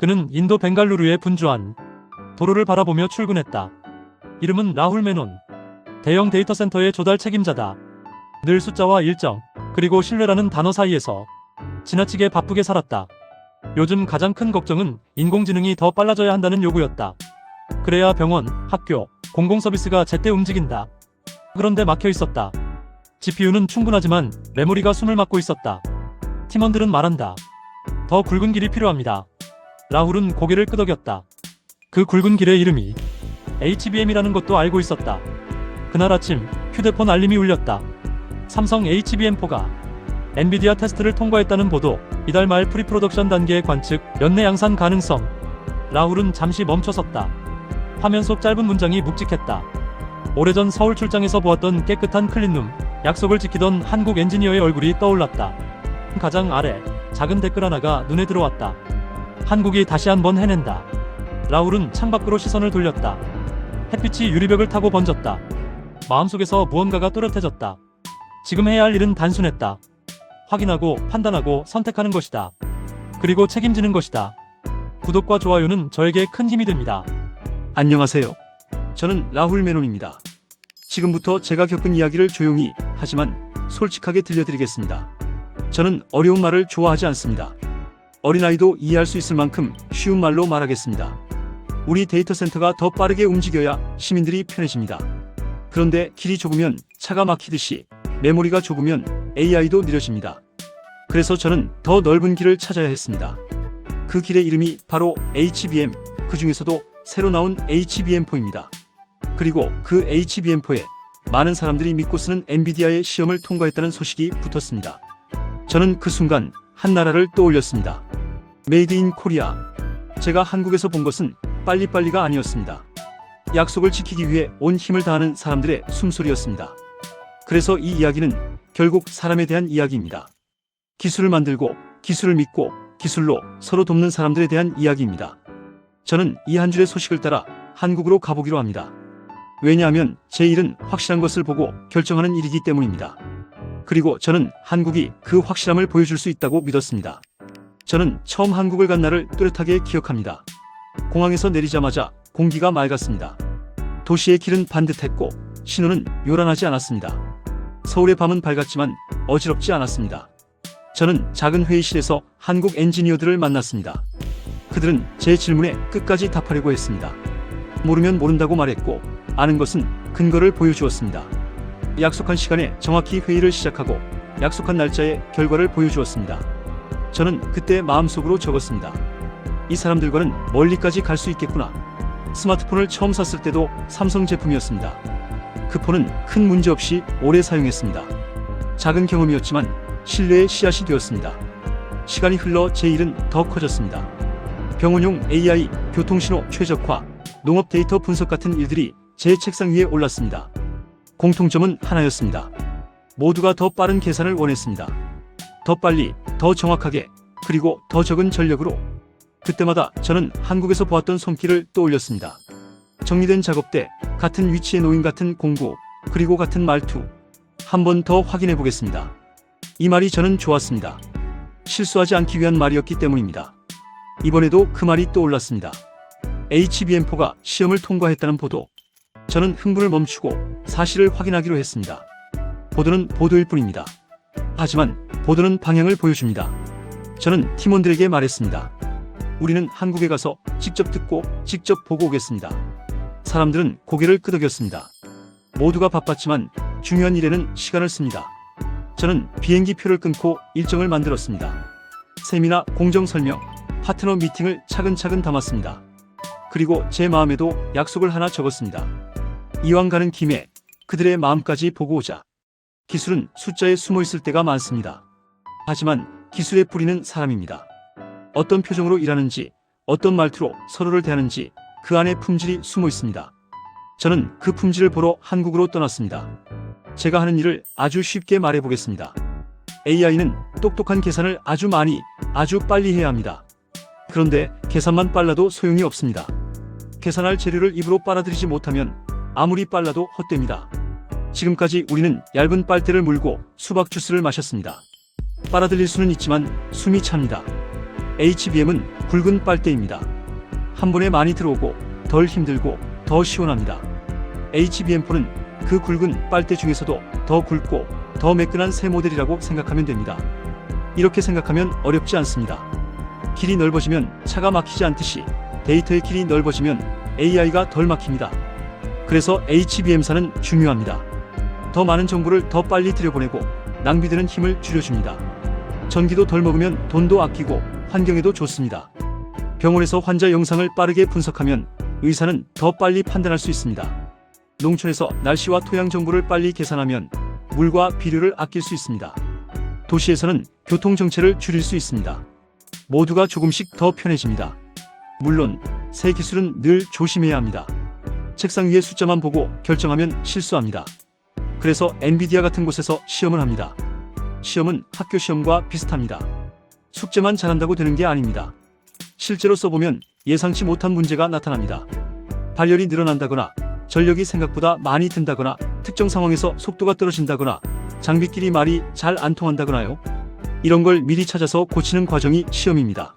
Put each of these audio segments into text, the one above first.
그는 인도 벵갈루루에 분주한 도로를 바라보며 출근했다. 이름은 라훌 메논. 대형 데이터 센터의 조달 책임자다. 늘 숫자와 일정, 그리고 신뢰라는 단어 사이에서 지나치게 바쁘게 살았다. 요즘 가장 큰 걱정은 인공지능이 더 빨라져야 한다는 요구였다. 그래야 병원, 학교, 공공서비스가 제때 움직인다. 그런데 막혀 있었다. GPU는 충분하지만 메모리가 숨을 막고 있었다. 팀원들은 말한다. 더 굵은 길이 필요합니다. 라훌은 고개를 끄덕였다. 그 굵은 길의 이름이 HBM이라는 것도 알고 있었다. 그날 아침 휴대폰 알림이 울렸다. 삼성 HBM4가 엔비디아 테스트를 통과했다는 보도, 이달 말 프리프로덕션 단계의 관측, 연내 양산 가능성. 라훌은 잠시 멈춰섰다. 화면 속 짧은 문장이 묵직했다. 오래전 서울 출장에서 보았던 깨끗한 클린룸, 약속을 지키던 한국 엔지니어의 얼굴이 떠올랐다. 가장 아래, 작은 댓글 하나가 눈에 들어왔다. 한국이 다시 한번 해낸다. 라울은 창밖으로 시선을 돌렸다. 햇빛이 유리벽을 타고 번졌다. 마음속에서 무언가가 또렷해졌다. 지금 해야 할 일은 단순했다. 확인하고 판단하고 선택하는 것이다. 그리고 책임지는 것이다. 구독과 좋아요는 저에게 큰 힘이 됩니다. 안녕하세요. 저는 라훌 메논입니다. 지금부터 제가 겪은 이야기를 조용히 하지만 솔직하게 들려드리겠습니다. 저는 어려운 말을 좋아하지 않습니다. 어린아이도 이해할 수 있을 만큼 쉬운 말로 말하겠습니다. 우리 데이터 센터가 더 빠르게 움직여야 시민들이 편해집니다. 그런데 길이 좁으면 차가 막히듯이 메모리가 좁으면 AI도 느려집니다. 그래서 저는 더 넓은 길을 찾아야 했습니다. 그 길의 이름이 바로 HBM, 그 중에서도 새로 나온 HBM4입니다. 그리고 그 HBM4에 많은 사람들이 믿고 쓰는 엔비디아의 시험을 통과했다는 소식이 붙었습니다. 저는 그 순간 한 나라를 떠올렸습니다. 메이드 인 코리아. 제가 한국에서 본 것은 빨리빨리가 아니었습니다. 약속을 지키기 위해 온 힘을 다하는 사람들의 숨소리였습니다. 그래서 이 이야기는 결국 사람에 대한 이야기입니다. 기술을 만들고 기술을 믿고 기술로 서로 돕는 사람들에 대한 이야기입니다. 저는 이 한 줄의 소식을 따라 한국으로 가보기로 합니다. 왜냐하면 제 일은 확실한 것을 보고 결정하는 일이기 때문입니다. 그리고 저는 한국이 그 확실함을 보여줄 수 있다고 믿었습니다. 저는 처음 한국을 간 날을 뚜렷하게 기억합니다. 공항에서 내리자마자 공기가 맑았습니다. 도시의 길은 반듯했고 신호는 요란하지 않았습니다. 서울의 밤은 밝았지만 어지럽지 않았습니다. 저는 작은 회의실에서 한국 엔지니어들을 만났습니다. 그들은 제 질문에 끝까지 답하려고 했습니다. 모르면 모른다고 말했고 아는 것은 근거를 보여주었습니다. 약속한 시간에 정확히 회의를 시작하고 약속한 날짜에 결과를 보여주었습니다. 저는 그때 마음속으로 적었습니다. 이 사람들과는 멀리까지 갈 수 있겠구나. 스마트폰을 처음 샀을 때도 삼성 제품이었습니다. 그 폰은 큰 문제 없이 오래 사용했습니다. 작은 경험이었지만 신뢰의 씨앗이 되었습니다. 시간이 흘러 제 일은 더 커졌습니다. 병원용 AI, 교통신호 최적화, 농업 데이터 분석 같은 일들이 제 책상 위에 올랐습니다. 공통점은 하나였습니다. 모두가 더 빠른 계산을 원했습니다. 더 빨리, 더 정확하게, 그리고 더 적은 전력으로. 그때마다 저는 한국에서 보았던 손길을 떠올렸습니다. 정리된 작업대, 같은 위치에 놓인 같은 공구, 그리고 같은 말투. 한 번 더 확인해 보겠습니다. 이 말이 저는 좋았습니다. 실수하지 않기 위한 말이었기 때문입니다. 이번에도 그 말이 떠올랐습니다. HBM4가 시험을 통과했다는 보도. 저는 흥분을 멈추고 사실을 확인하기로 했습니다. 보도는 보도일 뿐입니다. 하지만 보도는 방향을 보여줍니다. 저는 팀원들에게 말했습니다. 우리는 한국에 가서 직접 듣고 직접 보고 오겠습니다. 사람들은 고개를 끄덕였습니다. 모두가 바빴지만 중요한 일에는 시간을 씁니다. 저는 비행기 표를 끊고 일정을 만들었습니다. 세미나 공정 설명, 파트너 미팅을 차근차근 담았습니다. 그리고 제 마음에도 약속을 하나 적었습니다. 이왕 가는 김에 그들의 마음까지 보고 오자. 기술은 숫자에 숨어 있을 때가 많습니다. 하지만 기술의 뿌리는 사람입니다. 어떤 표정으로 일하는지, 어떤 말투로 서로를 대하는지 그 안에 품질이 숨어 있습니다. 저는 그 품질을 보러 한국으로 떠났습니다. 제가 하는 일을 아주 쉽게 말해보겠습니다. AI는 똑똑한 계산을 아주 많이, 아주 빨리 해야 합니다. 그런데 계산만 빨라도 소용이 없습니다. 계산할 재료를 입으로 빨아들이지 못하면 아무리 빨라도 헛됩니다. 지금까지 우리는 얇은 빨대를 물고 수박 주스를 마셨습니다. 빨아들일 수는 있지만 숨이 찹니다. HBM은 굵은 빨대입니다. 한 번에 많이 들어오고 덜 힘들고 더 시원합니다. HBM4는 그 굵은 빨대 중에서도 더 굵고 더 매끈한 새 모델이라고 생각하면 됩니다. 이렇게 생각하면 어렵지 않습니다. 길이 넓어지면 차가 막히지 않듯이 데이터의 길이 넓어지면 AI가 덜 막힙니다. 그래서 HBM사는 중요합니다. 더 많은 정보를 더 빨리 들여보내고 낭비되는 힘을 줄여줍니다. 전기도 덜 먹으면 돈도 아끼고 환경에도 좋습니다. 병원에서 환자 영상을 빠르게 분석하면 의사는 더 빨리 판단할 수 있습니다. 농촌에서 날씨와 토양 정보를 빨리 계산하면 물과 비료를 아낄 수 있습니다. 도시에서는 교통 정체를 줄일 수 있습니다. 모두가 조금씩 더 편해집니다. 물론 새 기술은 늘 조심해야 합니다. 책상 위에 숫자만 보고 결정하면 실수합니다. 그래서 엔비디아 같은 곳에서 시험을 합니다. 시험은 학교 시험과 비슷합니다. 숙제만 잘한다고 되는 게 아닙니다. 실제로 써보면 예상치 못한 문제가 나타납니다. 발열이 늘어난다거나 전력이 생각보다 많이 든다거나 특정 상황에서 속도가 떨어진다거나 장비끼리 말이 잘 안 통한다거나요. 이런 걸 미리 찾아서 고치는 과정이 시험입니다.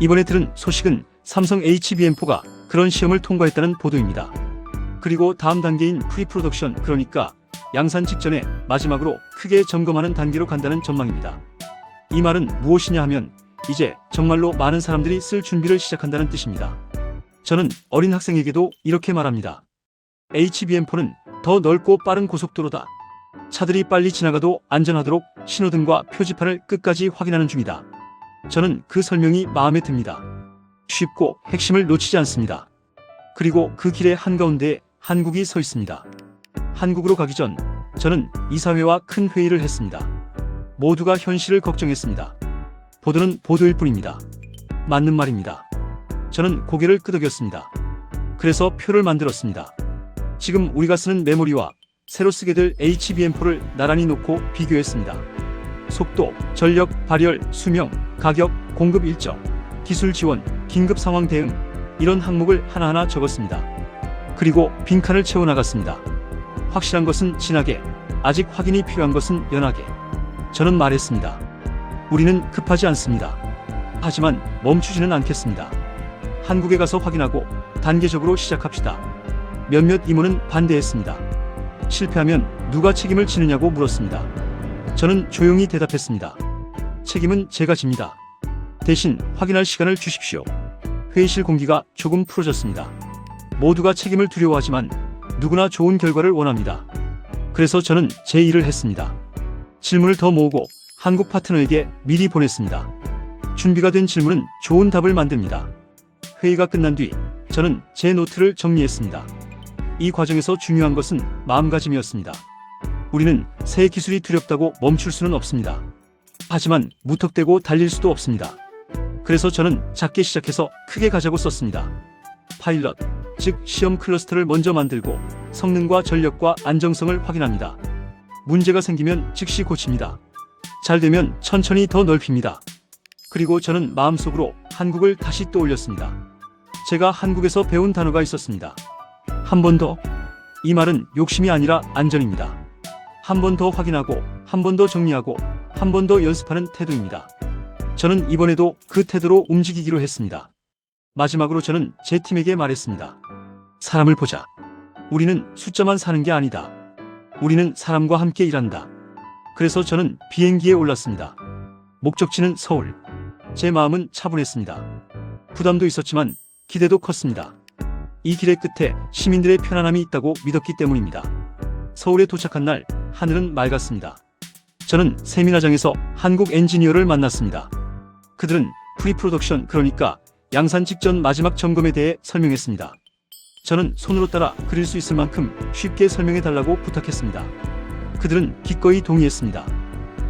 이번에 들은 소식은 삼성 HBM4가 그런 시험을 통과했다는 보도입니다. 그리고 다음 단계인 프리프로덕션 그러니까 양산 직전에 마지막으로 크게 점검하는 단계로 간다는 전망입니다. 이 말은 무엇이냐 하면 이제 정말로 많은 사람들이 쓸 준비를 시작한다는 뜻입니다. 저는 어린 학생에게도 이렇게 말합니다. HBM4는 더 넓고 빠른 고속도로다. 차들이 빨리 지나가도 안전하도록 신호등과 표지판을 끝까지 확인하는 중이다. 저는 그 설명이 마음에 듭니다. 쉽고 핵심을 놓치지 않습니다. 그리고 그 길의 한가운데에 한국이 서 있습니다. 한국으로 가기 전 저는 이사회와 큰 회의를 했습니다. 모두가 현실을 걱정했습니다. 보도는 보도일 뿐입니다. 맞는 말입니다. 저는 고개를 끄덕였습니다. 그래서 표를 만들었습니다. 지금 우리가 쓰는 메모리와 새로 쓰게 될 HBM4를 나란히 놓고 비교했습니다. 속도, 전력, 발열, 수명, 가격, 공급 일정, 기술 지원, 긴급 상황 대응 이런 항목을 하나하나 적었습니다. 그리고 빈칸을 채워 나갔습니다. 확실한 것은 진하게, 아직 확인이 필요한 것은 연하게. 저는 말했습니다. 우리는 급하지 않습니다. 하지만 멈추지는 않겠습니다. 한국에 가서 확인하고 단계적으로 시작합시다. 몇몇 임원은 반대했습니다. 실패하면 누가 책임을 지느냐고 물었습니다. 저는 조용히 대답했습니다. 책임은 제가 집니다. 대신 확인할 시간을 주십시오. 회의실 공기가 조금 풀어졌습니다. 모두가 책임을 두려워하지만 누구나 좋은 결과를 원합니다. 그래서 저는 제 일을 했습니다. 질문을 더 모으고 한국 파트너에게 미리 보냈습니다. 준비가 된 질문은 좋은 답을 만듭니다. 회의가 끝난 뒤 저는 제 노트를 정리했습니다. 이 과정에서 중요한 것은 마음가짐이었습니다. 우리는 새 기술이 두렵다고 멈출 수는 없습니다. 하지만 무턱대고 달릴 수도 없습니다. 그래서 저는 작게 시작해서 크게 가자고 썼습니다. 파일럿, 즉 시험 클러스터를 먼저 만들고 성능과 전력과 안정성을 확인합니다. 문제가 생기면 즉시 고칩니다. 잘 되면 천천히 더 넓힙니다. 그리고 저는 마음속으로 한국을 다시 떠올렸습니다. 제가 한국에서 배운 단어가 있었습니다. 한 번 더. 이 말은 욕심이 아니라 안전입니다. 한 번 더 확인하고, 한 번 더 정리하고, 한 번 더 연습하는 태도입니다. 저는 이번에도 그 태도로 움직이기로 했습니다. 마지막으로 저는 제 팀에게 말했습니다. 사람을 보자. 우리는 숫자만 사는 게 아니다. 우리는 사람과 함께 일한다. 그래서 저는 비행기에 올랐습니다. 목적지는 서울. 제 마음은 차분했습니다. 부담도 있었지만 기대도 컸습니다. 이 길의 끝에 시민들의 편안함이 있다고 믿었기 때문입니다. 서울에 도착한 날 하늘은 맑았습니다. 저는 세미나장에서 한국 엔지니어를 만났습니다. 그들은 프리프로덕션 그러니까 양산 직전 마지막 점검에 대해 설명했습니다. 저는 손으로 따라 그릴 수 있을 만큼 쉽게 설명해 달라고 부탁했습니다. 그들은 기꺼이 동의했습니다.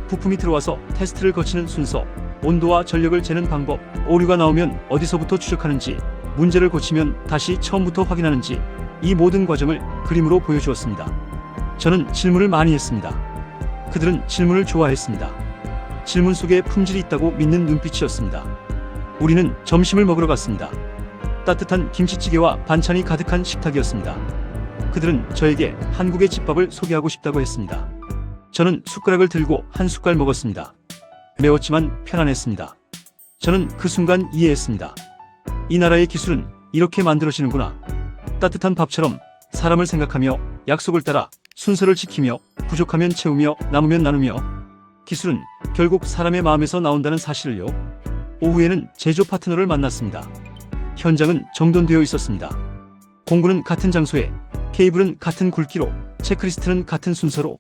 부품이 들어와서 테스트를 거치는 순서, 온도와 전력을 재는 방법, 오류가 나오면 어디서부터 추적하는지, 문제를 고치면 다시 처음부터 확인하는지 이 모든 과정을 그림으로 보여주었습니다. 저는 질문을 많이 했습니다. 그들은 질문을 좋아했습니다. 질문 속에 품질이 있다고 믿는 눈빛이었습니다. 우리는 점심을 먹으러 갔습니다. 따뜻한 김치찌개와 반찬이 가득한 식탁이었습니다. 그들은 저에게 한국의 집밥을 소개하고 싶다고 했습니다. 저는 숟가락을 들고 한 숟갈 먹었습니다. 매웠지만 편안했습니다. 저는 그 순간 이해했습니다. 이 나라의 기술은 이렇게 만들어지는구나. 따뜻한 밥처럼 사람을 생각하며 약속을 따라 순서를 지키며 부족하면 채우며 남으면 나누며 기술은 결국 사람의 마음에서 나온다는 사실을요. 오후에는 제조 파트너를 만났습니다. 현장은 정돈되어 있었습니다. 공구는 같은 장소에, 케이블은 같은 굵기로, 체크리스트는 같은 순서로.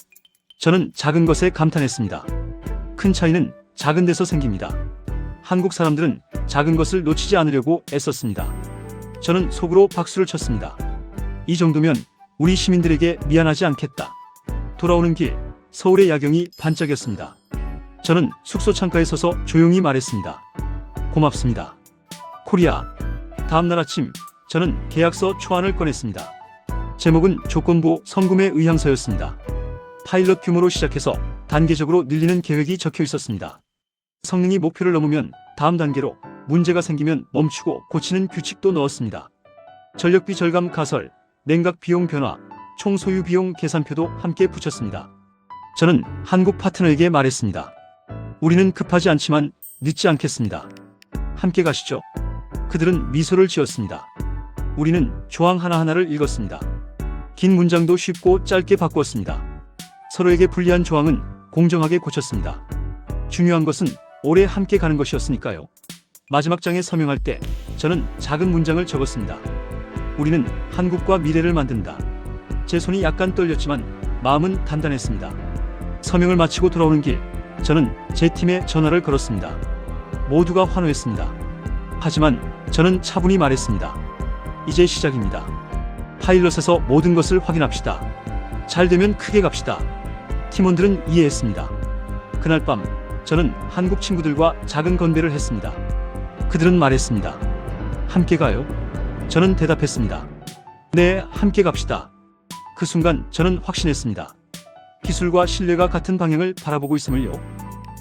저는 작은 것에 감탄했습니다. 큰 차이는 작은 데서 생깁니다. 한국 사람들은 작은 것을 놓치지 않으려고 애썼습니다. 저는 속으로 박수를 쳤습니다. 이 정도면 우리 시민들에게 미안하지 않겠다. 돌아오는 길, 서울의 야경이 반짝였습니다. 저는 숙소 창가에 서서 조용히 말했습니다. 고맙습니다. 코리아. 다음날 아침, 저는 계약서 초안을 꺼냈습니다. 제목은 조건부 성금의 의향서였습니다. 파일럿 규모로 시작해서 단계적으로 늘리는 계획이 적혀 있었습니다. 성능이 목표를 넘으면 다음 단계로 문제가 생기면 멈추고 고치는 규칙도 넣었습니다. 전력비 절감 가설, 냉각 비용 변화, 총 소유 비용 계산표도 함께 붙였습니다. 저는 한국 파트너에게 말했습니다. 우리는 급하지 않지만 늦지 않겠습니다. 함께 가시죠. 그들은 미소를 지었습니다. 우리는 조항 하나하나를 읽었습니다. 긴 문장도 쉽고 짧게 바꾸었습니다. 서로에게 불리한 조항은 공정하게 고쳤습니다. 중요한 것은 오래 함께 가는 것이었으니까요. 마지막 장에 서명할 때 저는 작은 문장을 적었습니다. 우리는 한국과 미래를 만든다. 제 손이 약간 떨렸지만 마음은 단단했습니다. 서명을 마치고 돌아오는 길, 저는 제 팀에 전화를 걸었습니다. 모두가 환호했습니다. 하지만 저는 차분히 말했습니다. 이제 시작입니다. 파일럿에서 모든 것을 확인합시다. 잘 되면 크게 갑시다. 팀원들은 이해했습니다. 그날 밤 저는 한국 친구들과 작은 건배를 했습니다. 그들은 말했습니다. 함께 가요? 저는 대답했습니다. 네, 함께 갑시다. 그 순간 저는 확신했습니다. 기술과 신뢰가 같은 방향을 바라보고 있음을요.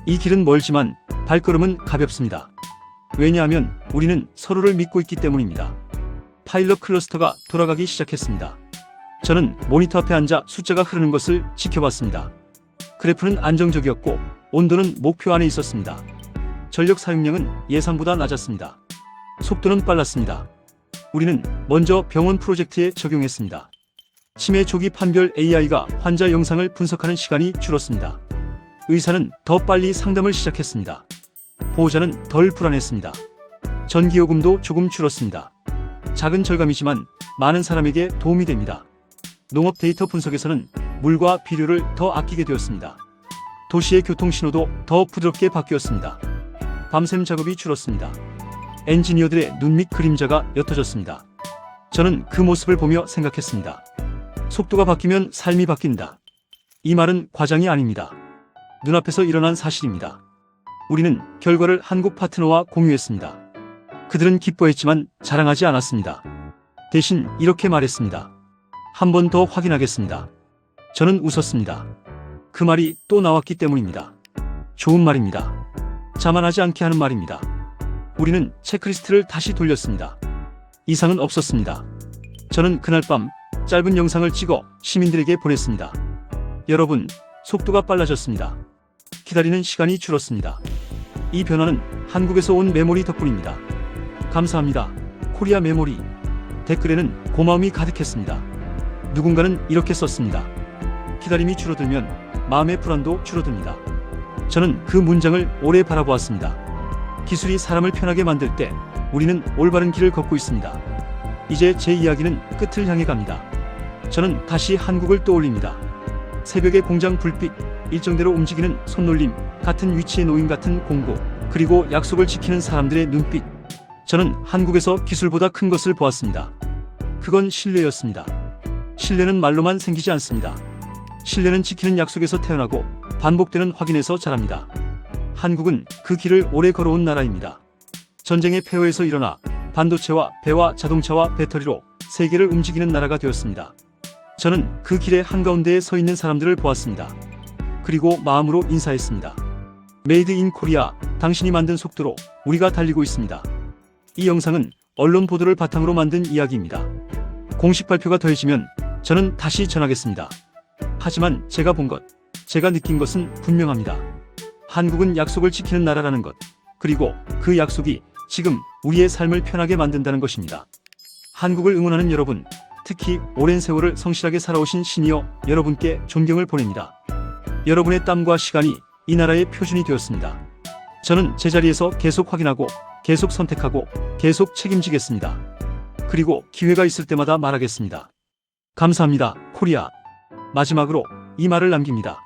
이 길은 멀지만 발걸음은 가볍습니다. 왜냐하면 우리는 서로를 믿고 있기 때문입니다. 파일럿 클러스터가 돌아가기 시작했습니다. 저는 모니터 앞에 앉아 숫자가 흐르는 것을 지켜봤습니다. 그래프는 안정적이었고 온도는 목표 안에 있었습니다. 전력 사용량은 예상보다 낮았습니다. 속도는 빨랐습니다. 우리는 먼저 병원 프로젝트에 적용했습니다. 치매 조기 판별 AI가 환자 영상을 분석하는 시간이 줄었습니다. 의사는 더 빨리 상담을 시작했습니다. 보호자는 덜 불안했습니다. 전기요금도 조금 줄었습니다. 작은 절감이지만 많은 사람에게 도움이 됩니다. 농업 데이터 분석에서는 물과 비료를 더 아끼게 되었습니다. 도시의 교통 신호도 더 부드럽게 바뀌었습니다. 밤샘 작업이 줄었습니다. 엔지니어들의 눈 밑 그림자가 옅어졌습니다. 저는 그 모습을 보며 생각했습니다. 속도가 바뀌면 삶이 바뀐다. 이 말은 과장이 아닙니다. 눈앞에서 일어난 사실입니다. 우리는 결과를 한국 파트너와 공유했습니다. 그들은 기뻐했지만 자랑하지 않았습니다. 대신 이렇게 말했습니다. 한 번 더 확인하겠습니다. 저는 웃었습니다. 그 말이 또 나왔기 때문입니다. 좋은 말입니다. 자만하지 않게 하는 말입니다. 우리는 체크리스트를 다시 돌렸습니다. 이상은 없었습니다. 저는 그날 밤 짧은 영상을 찍어 시민들에게 보냈습니다. 여러분, 속도가 빨라졌습니다. 기다리는 시간이 줄었습니다. 이 변화는 한국에서 온 메모리 덕분입니다. 감사합니다. 코리아 메모리. 댓글에는 고마움이 가득했습니다. 누군가는 이렇게 썼습니다. 기다림이 줄어들면 마음의 불안도 줄어듭니다. 저는 그 문장을 오래 바라보았습니다. 기술이 사람을 편하게 만들 때 우리는 올바른 길을 걷고 있습니다. 이제 제 이야기는 끝을 향해 갑니다. 저는 다시 한국을 떠올립니다. 새벽의 공장 불빛, 일정대로 움직이는 손놀림, 같은 위치에 놓인 같은 공고, 그리고 약속을 지키는 사람들의 눈빛. 저는 한국에서 기술보다 큰 것을 보았습니다. 그건 신뢰였습니다. 신뢰는 말로만 생기지 않습니다. 신뢰는 지키는 약속에서 태어나고 반복되는 확인에서 자랍니다. 한국은 그 길을 오래 걸어온 나라입니다. 전쟁의 폐허에서 일어나 반도체와 배와 자동차와 배터리로 세계를 움직이는 나라가 되었습니다. 저는 그 길의 한가운데에 서 있는 사람들을 보았습니다. 그리고 마음으로 인사했습니다. 메이드 인 코리아, 당신이 만든 속도로 우리가 달리고 있습니다. 이 영상은 언론 보도를 바탕으로 만든 이야기입니다. 공식 발표가 더해지면 저는 다시 전하겠습니다. 하지만 제가 본 것, 제가 느낀 것은 분명합니다. 한국은 약속을 지키는 나라라는 것. 그리고 그 약속이 지금 우리의 삶을 편하게 만든다는 것입니다. 한국을 응원하는 여러분, 특히 오랜 세월을 성실하게 살아오신 시니어 여러분께 존경을 보냅니다. 여러분의 땀과 시간이 이 나라의 표준이 되었습니다. 저는 제자리에서 계속 확인하고 계속 선택하고 계속 책임지겠습니다. 그리고 기회가 있을 때마다 말하겠습니다. 감사합니다, 코리아. 마지막으로 이 말을 남깁니다.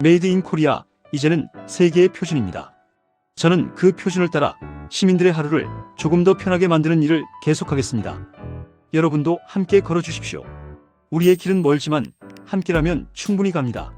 메이드 인 코리아, 이제는 세계의 표준입니다. 저는 그 표준을 따라 시민들의 하루를 조금 더 편하게 만드는 일을 계속하겠습니다. 여러분도 함께 걸어주십시오. 우리의 길은 멀지만 함께라면 충분히 갑니다.